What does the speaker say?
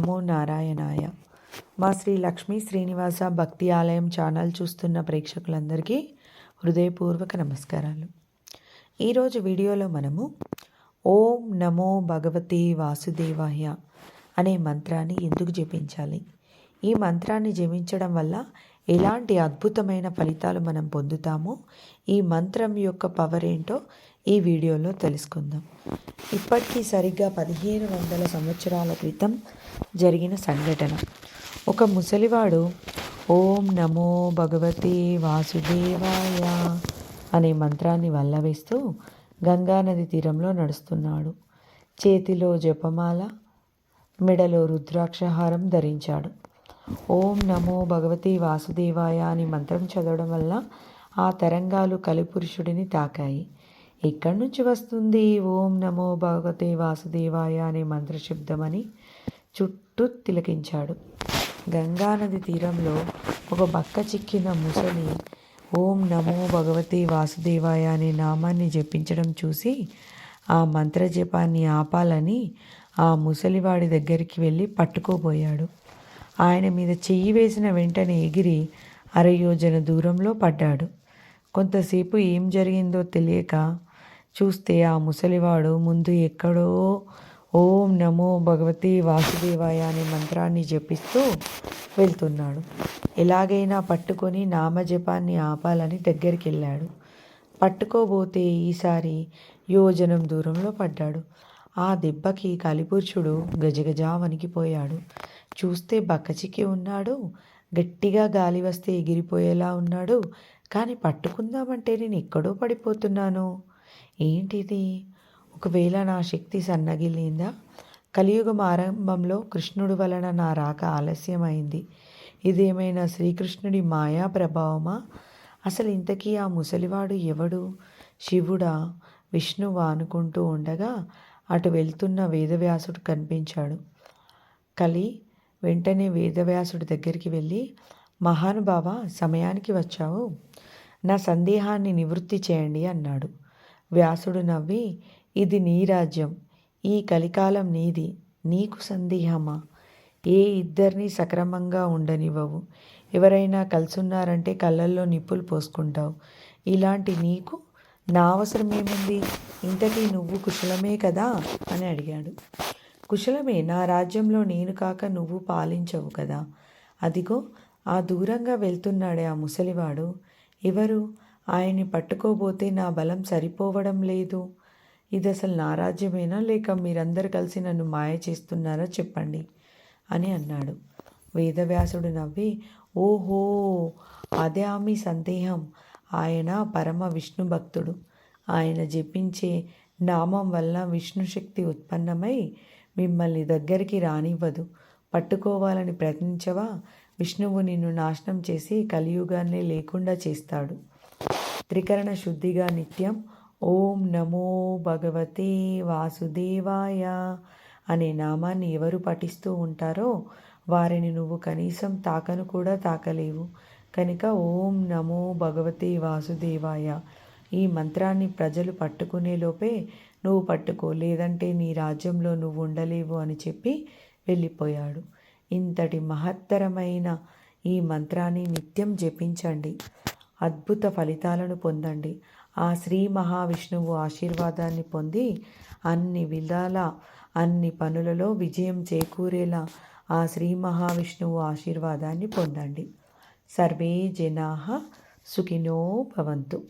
నమో నారాయణాయ. మా శ్రీ లక్ష్మీ శ్రీనివాస భక్తి ఆలయం ఛానల్ చూస్తున్న ప్రేక్షకులందరికీ హృదయపూర్వక నమస్కారాలు. ఈరోజు వీడియోలో మనము ఓం నమో భగవతి వాసుదేవాయ అనే మంత్రాన్ని ఎందుకు జపించాలి? ఈ మంత్రాన్ని జపించడం వల్ల ఎలాంటి అద్భుతమైన ఫలితాలు మనం పొందుతామో ఈ మంత్రం యొక్క పవర్ ఏంటో ఈ వీడియోలో తెలుసుకుందాం. ఇప్పటికీ సరిగ్గా పదిహేను వందల సంవత్సరాల క్రితం జరిగిన సంఘటన. ఒక ముసలివాడు ఓం నమో భగవతి వాసుదేవాయ అనే మంత్రాన్ని వల్లవేస్తూ గంగానది తీరంలో నడుస్తున్నాడు. చేతిలో జపమాల మెడలో రుద్రాక్షహారం ధరించాడు. ఓం నమో భగవతి వాసుదేవాయ అని మంత్రం చదవడం వల్ల ఆ తరంగాలు కలిపురుషుడిని తాకాయి. ఎక్కడి నుంచి వస్తుంది ఓం నమో భగవతే వాసుదేవాయ అనే మంత్రశబ్దమని చుట్టూ తిలకించాడు. గంగానది తీరంలో ఒక బక్క చిక్కిన ముసలి ఓం నమో భగవతి వాసుదేవాయ అనే నామాన్ని జపించడం చూసి ఆ మంత్రజపాన్ని ఆపాలని ఆ ముసలివాడి దగ్గరికి వెళ్ళి పట్టుకోబోయాడు. ఆయన మీద చెయ్యి వేసిన వెంటనే ఎగిరి అరయోజన దూరంలో పడ్డాడు. కొంతసేపు ఏం జరిగిందో తెలియక చూస్తే ఆ ముసలివాడు ముందు ఎక్కడో ఓం నమో భగవతి వాసుదేవాయ అనే మంత్రాన్ని జపిస్తూ వెళ్తున్నాడు. ఎలాగైనా పట్టుకొని నామజపాన్ని ఆపాలని దగ్గరికి వెళ్ళాడు పట్టుకోబోతే ఈసారి యోజనం దూరంలో పడ్డాడు. ఆ దెబ్బకి కలిపురుషుడు గజగజా వణికిపోయాడు. చూస్తే బకచికి ఉన్నాడు. గట్టిగా గాలి వస్తే ఎగిరిపోయేలా ఉన్నాడు. కానీ పట్టుకుందామంటే నేను ఎక్కడో పడిపోతున్నాను. ఏంటిది? ఒకవేళ నా శక్తి సన్నగిలిందా? కలియుగం ఆరంభంలో కృష్ణుడి వలన నా రాక ఆలస్యమైంది. ఇదేమైనా శ్రీకృష్ణుడి మాయా ప్రభావమా? అసలు ఇంతకీ ఆ ముసలివాడు ఎవడు? శివుడా? విష్ణువా? అనుకుంటూ ఉండగా అటు వెళ్తున్న వేదవ్యాసుడు కనిపించాడు. కలి వెంటనే వేదవ్యాసుడి దగ్గరికి వెళ్ళి మహానుభావ సమయానికి వచ్చావు. నా సందేహాన్ని నివృత్తి చేయండి అన్నాడు. వ్యాసుడు నవ్వి ఇది నీ రాజ్యం. ఈ కలికాలం నీది. నీకు సందేహమా? ఏ ఇద్దరిని సక్రమంగా ఉండనివ్వవు. ఎవరైనా కలుసున్నారంటే కళ్ళల్లో నిప్పులు పోసుకుంటావు. ఇలాంటి నీకు నా అవసరం ఏముంది ఇంతకీ నువ్వు కుశలమే కదా? అని అడిగాడు. కుశలమే నా రాజ్యంలో నేను కాక నువ్వు పాలించవు కదా. అదిగో ఆ దూరంగా వెళ్తున్నాడే ఆ ముసలివాడు. ఎవరు? ఆయన్ని పట్టుకోబోతే నా బలం సరిపోవడం లేదు. ఇది అసలు నా రాజ్యమేనా? లేక మీరందరూ కలిసి నన్ను మాయ చేస్తున్నారా? చెప్పండి అని అన్నాడు. వేదవ్యాసుడు నవ్వి ఓహో అదే ఆమె సందేహం. ఆయన పరమ విష్ణు భక్తుడు. ఆయన జపించే నామం వల్ల విష్ణు శక్తి ఉత్పన్నమై మిమ్మల్ని దగ్గరికి రానివ్వదు. పట్టుకోవాలని ప్రయత్నించవా? విష్ణువు నిన్ను నాశనం చేసి కలియుగాన్ని లేకుండా చేస్తాడు. త్రికరణ శుద్ధిగా నిత్యం ఓం నమో భగవతే వాసుదేవాయ అనే నామాన్ని ఎవరు పఠిస్తూ ఉంటారో వారిని నువ్వు కనీసం తాకను కూడా తాకలేవు. కనుక ఓం నమో భగవతే వాసుదేవాయ ఈ మంత్రాన్ని ప్రజలు పట్టుకునే లోపే నువ్వు పట్టుకో లేదంటే నీ రాజ్యంలో నువ్వు ఉండలేవు అని చెప్పి వెళ్ళిపోయాడు. ఇంతటి మహత్తరమైన ఈ మంత్రాన్ని నిత్యం జపించండి. అద్భుత ఫలితాలను పొందండి. ఆ శ్రీ మహావిష్ణువు ఆశీర్వాదాన్ని పొంది అన్ని విధాల అన్ని పనులలో విజయం చేకూరేలా ఆ శ్రీ మహావిష్ణువు ఆశీర్వాదాన్ని పొందండి. సర్వే జనా సుఖినో భవంతు.